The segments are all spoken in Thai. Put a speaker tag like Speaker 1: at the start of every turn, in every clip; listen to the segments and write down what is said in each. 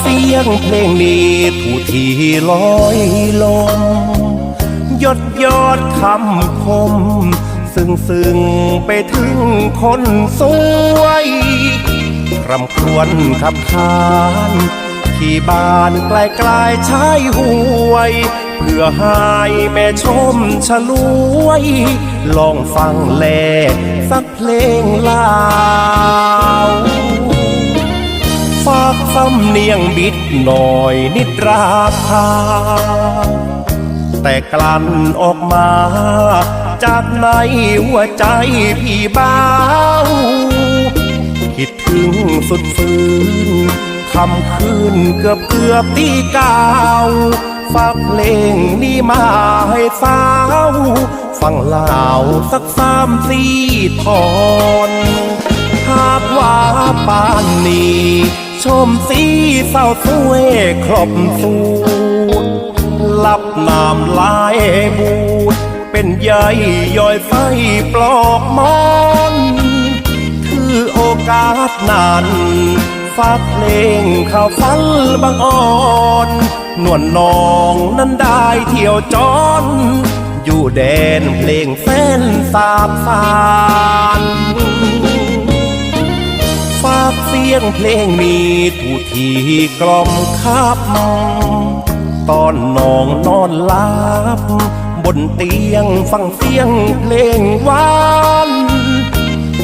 Speaker 1: เสียงเพลงนี้ถูทีลอยลมยดยอดคำคม ซึ่งซึ่งไปถึงคนสวยรำครวญขับขานที่บ้านไกลไกลชายห่วย เพื่อให้แม่ชมฉลวย ลองฟังแลสักเพลงลาว สำเนียงบิดหน่อยนิดราคา แต่กลั่นออกมา จากในหัวใจพี่บ้าคิดถึงสุดฟื้นคำคืนเกือบเกือบตีเก้าฝากเพลงนี้มาให้สาว ฟังเล่าสักสามสี่ทอน หากว่าปานนี้ ชมสีเศร้าสวยครบสูตรลับน้ำลายบูด เป็นใยย่อยไฟปลอกมอนคือโอกาสนั้นฝาเพลงข่าวฟันบางอ่อนนวลนองนั้นได้เที่ยวจอนอยู่แดนเพลงแฟนสาบสาน เสียงเพลงนี้ถูทีกล่อมคับ ตอนน้องนอนหลับบนเตียงฟังเสียงเพลงหวาน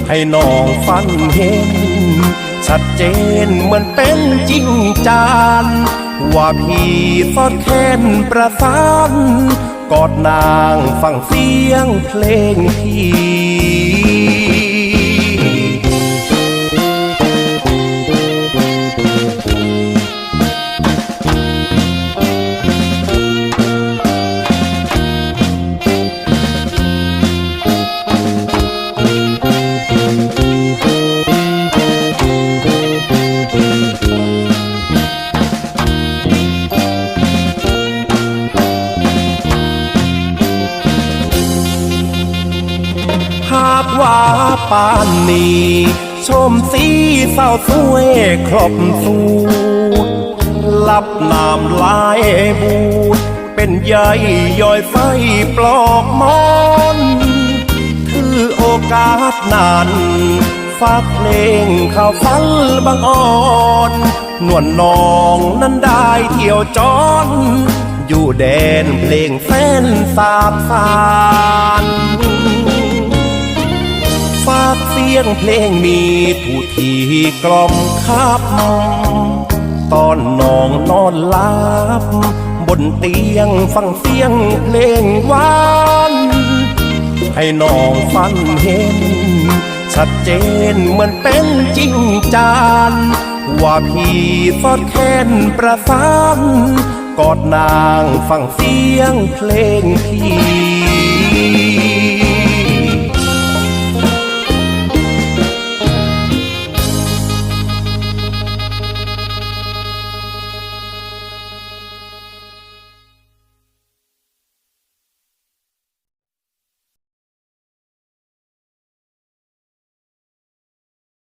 Speaker 1: ให้น้องฟันเห็น ชัดเจนเหมือนเป็นจริงจานว่าพี่สอดแค้นประสานกอดนางฟังเสียงเพลงพี่ ว่าปานนี้ชมสีเศร้าสวยครบสูลับน้ำลายบูดเป็นใยย่อยไฟปลอกมอนคือโอกาสนั้นฝาเพลงข่าวฟันบางอ่อนนวลนองนั้นได้เที่ยวจอน อยู่แดนเพลงแฟนสาบสา ยงเพลงนี้ถูทีกล่อมคับตอนน้องนอนหลับบนเตียงฟังเสียงเพลงหวานให้น้องฟันเห็น ชัดเจนเหมือนเป็นจริงจานว่าพี่สอดแค้นประสานกอดนางฟังเสียงเพลงพี่